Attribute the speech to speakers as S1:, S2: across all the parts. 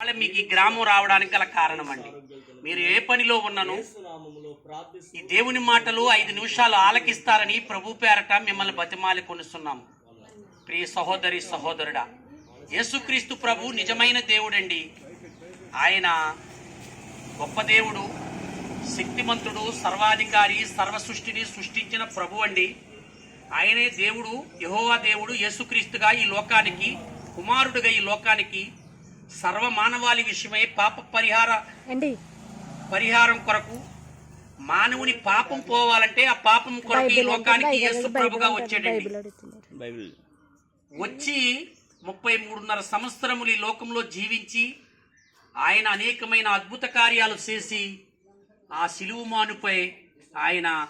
S1: వాళ్ళ మీకు ఈ గ్రామం రావడానికి గల కారణం అండి మీరు ఏ పనిలో ఉన్నను ఈ దేవుని మాటలు ఐదు నిమిషాలు ఆలకిస్తారని ప్రభు పేరట మిమ్మల్ని బతిమాలి కొనుస్తున్నాము. ప్రియ సహోదరి సహోదరుడా యేసుక్రీస్తు ప్రభు నిజమైన దేవుడండి. ఆయన గొప్ప దేవుడు శక్తిమంతుడు సర్వాధికారి సర్వ సృష్టిని సృష్టించిన ప్రభు అండి. ఆయనే దేవుడు యహోవా దేవుడు యేసుక్రీస్తుగా ఈ లోకానికి కుమారుడుగా ఈ లోకానికి సర్వ మానవాళి విషయమై పాప పరిహార
S2: అండి
S1: పరిహారం కొరకు మానవుని పాపం పోవాలంటే ఆ పాపం కొరకు ఈ లోకానికి యేసు ప్రభుగా వచ్చాడండి.
S2: బైబిల్ అడుగుతున్నారు.
S3: బైబిల్.
S1: వచ్చి ముప్పై మూడున్నర సంవత్సరములు ఈ లోకంలో జీవించి ఆయన అనేకమైన అద్భుత కార్యాలు చేసి ఆ సిలువు మానుపై ఆయన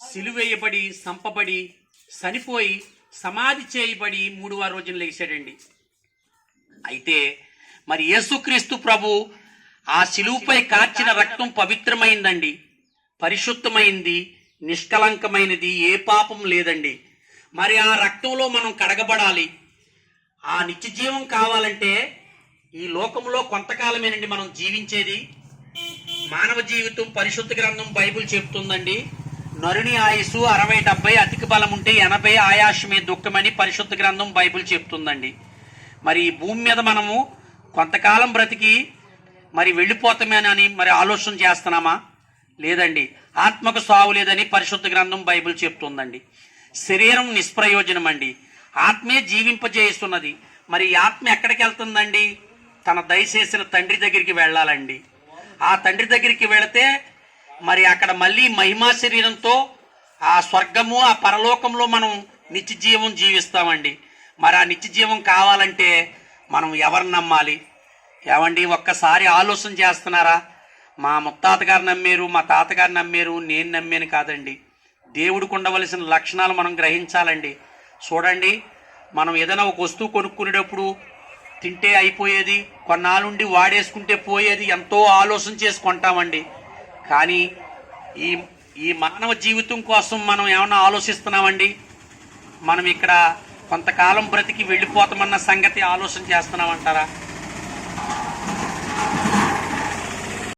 S1: సిలువేయబడి సంపబడి చనిపోయి సమాధి చేయబడి మూడవ రోజున లేచాడండి. అయితే మరి యేసుక్రీస్తు ప్రభు ఆ శిలువుపై కార్చిన రక్తం పవిత్రమైందండి పరిశుద్ధమైంది నిష్కలంకమైనది ఏ పాపం లేదండి. మరి ఆ రక్తంలో మనం కడగబడాలి. ఆ నిత్య జీవం కావాలంటే ఈ లోకంలో కొంతకాలమేనండి మనం జీవించేది. మానవ జీవితం పరిశుద్ధ గ్రంథం బైబిల్ చెప్తుందండి నరుని ఆయుసు అరవై డెబ్బై అధిక బలం ఉంటే ఎనభై ఆయాసమే దుఃఖమని పరిశుద్ధ గ్రంథం బైబిల్ చెప్తుందండి. మరి ఈ భూమి మీద మనము కొంతకాలం బ్రతికి మరి వెళ్ళిపోతామేనని మరి ఆలోచన చేస్తున్నామా? లేదండి. ఆత్మకు సావు లేదని పరిశుద్ధ గ్రంథం బైబిల్ చెప్తుందండి. శరీరం నిష్ప్రయోజనం అండి. ఆత్మే జీవింపజేస్తున్నది. మరి ఆత్మ ఎక్కడికి వెళ్తుందండి? తన దయచేసిన తండ్రి దగ్గరికి వెళ్ళాలండి. ఆ తండ్రి దగ్గరికి వెళితే మరి అక్కడ మళ్ళీ మహిమా శరీరంతో ఆ స్వర్గము ఆ పరలోకంలో మనం నిత్య జీవం జీవిస్తామండి. మరి ఆ నిత్య జీవం కావాలంటే మనం ఎవరిని నమ్మాలి? ఏమండి ఒక్కసారి ఆలోచన చేస్తున్నారా? మా ముత్తాత నమ్మేరు మా తాతగారు నమ్మేరు నేను నమ్మేను కాదండి. దేవుడికి ఉండవలసిన లక్షణాలు మనం గ్రహించాలండి. చూడండి మనం ఏదైనా ఒక వస్తువు కొనుక్కునేటప్పుడు తింటే అయిపోయేది కొన్నాళ్ళుండి వాడేసుకుంటే పోయేది ఎంతో ఆలోచన చేసి కొంటామండి. కానీ ఈ ఈ మానవ జీవితం కోసం మనం ఏమైనా ఆలోచిస్తున్నామండి? మనం ఇక్కడ కొంతకాలం బ్రతికి వెళ్ళిపోతామన్న సంగతి ఆలోచన చేస్తున్నామంటారా?